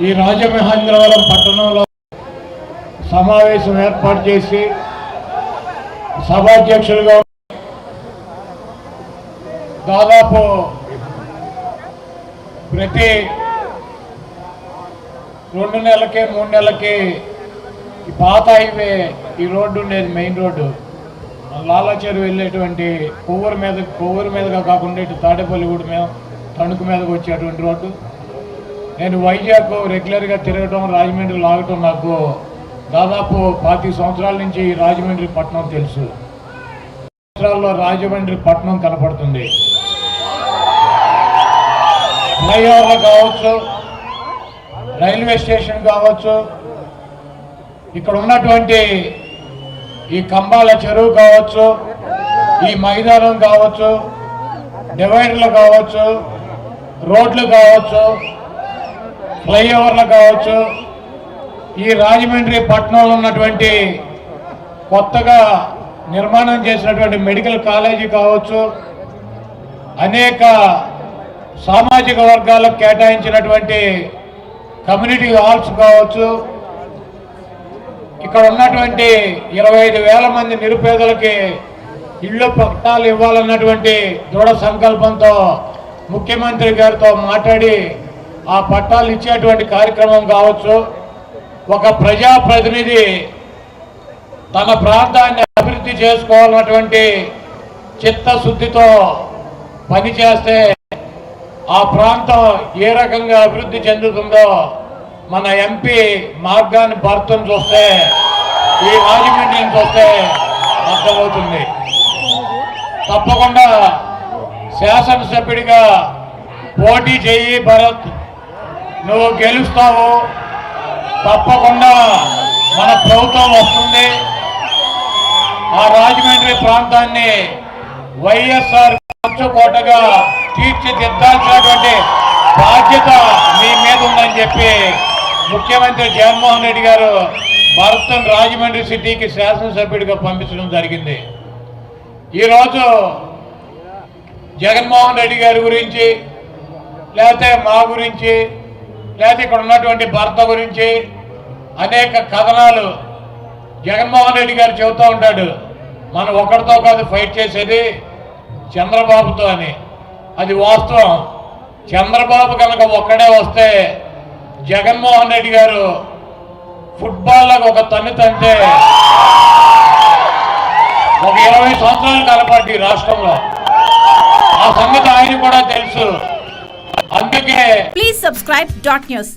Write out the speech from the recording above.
ఈ రాజమహేంద్రవరం పట్టణంలో సమావేశం ఏర్పాటు చేసి సభాధ్యక్షులుగా దాదాపు ప్రతి రెండు నెలలకి మూడు నెలలకి పాత హైవే ఈ రోడ్డు ఉండేది మెయిన్ రోడ్డు. లాలాచేరు వెళ్ళేటువంటి కొవ్వూరు మీద కొవ్వూరు మీదుగా కాకుండా ఇటు తాడేపల్లిగూడ మీద తణుకు మీదకి వచ్చేటువంటి రోడ్డు నేను వైజాగ్ రెగ్యులర్గా తిరగటం రాజమండ్రి లాగటం నాకు దాదాపు పాతి సంవత్సరాల నుంచి రాజమండ్రి పట్టణం తెలుసు. సంవత్సరాల్లో రాజమండ్రి పట్టణం కనపడుతుంది. ఫ్లైఓవర్లు కావచ్చు రైల్వే స్టేషన్ కావచ్చు ఇక్కడ ఉన్నటువంటి ఈ కంబాల చెరువు కావచ్చు ఈ మైదానం కావచ్చు డివైడర్లు కావచ్చు రోడ్లు కావచ్చు ఫ్లైఓవర్లు కావచ్చు ఈ రాజమండ్రి పట్టణంలో ఉన్నటువంటి కొత్తగా నిర్మాణం చేసినటువంటి మెడికల్ కాలేజీ కావచ్చు అనేక సామాజిక వర్గాలకు కేటాయించినటువంటి కమ్యూనిటీ హాల్స్ కావచ్చు ఇక్కడ ఉన్నటువంటి ఇరవై ఐదు వేల మంది నిరుపేదలకి ఇళ్ళు పట్టాలు ఇవ్వాలన్నటువంటి దృఢ సంకల్పంతో ముఖ్యమంత్రి గారితో మాట్లాడి ఆ పట్టాలు ఇచ్చేటువంటి కార్యక్రమం కావచ్చు. ఒక ప్రజాప్రతినిధి తన ప్రాంతాన్ని అభివృద్ధి చేసుకోవాలన్నటువంటి చిత్తశుద్ధితో పనిచేస్తే ఆ ప్రాంతం ఏ రకంగా అభివృద్ధి చెందుతుందో మన ఎంపీ మార్గాన్ని భర్తను చూస్తే ఈ రాజమండ్రిని చూస్తే అర్థమవుతుంది. తప్పకుండా శాసనసభ్యుడిగా పోటీ చేయి భరత్. నువ్వు గెలుస్తావు. తప్పకుండా మన ప్రభుత్వం వస్తుంది. ఆ రాజమండ్రి ప్రాంతాన్ని వైఎస్ఆర్ కోటగా తీర్చిదిద్దాల్సినటువంటి బాధ్యత మీ మీద ఉందని చెప్పి ముఖ్యమంత్రి జగన్మోహన్ రెడ్డి గారు భరత్ను రాజమండ్రి సిటీకి శాసనసభ్యుడిగా పంపించడం జరిగింది. ఈరోజు జగన్మోహన్ రెడ్డి గారి గురించి లేకపోతే మా గురించి లేకపోతే ఇక్కడ ఉన్నటువంటి భర్త గురించి అనేక కథనాలు జగన్మోహన్ రెడ్డి గారు చెబుతూ ఉంటాడు. మనం ఒకరితో కాదు ఫైట్ చేసేది చంద్రబాబుతో అని. అది వాస్తవం. చంద్రబాబు కనుక ఒక్కడే వస్తే జగన్మోహన్ రెడ్డి గారు ఫుట్బాల్లో ఒక తన్ను తంటే ఒక ఇరవై సంవత్సరాలు కలపాటి రాష్ట్రంలో. సంగతి ఆయన కూడా తెలుసు అందుకే Please subscribe dot news.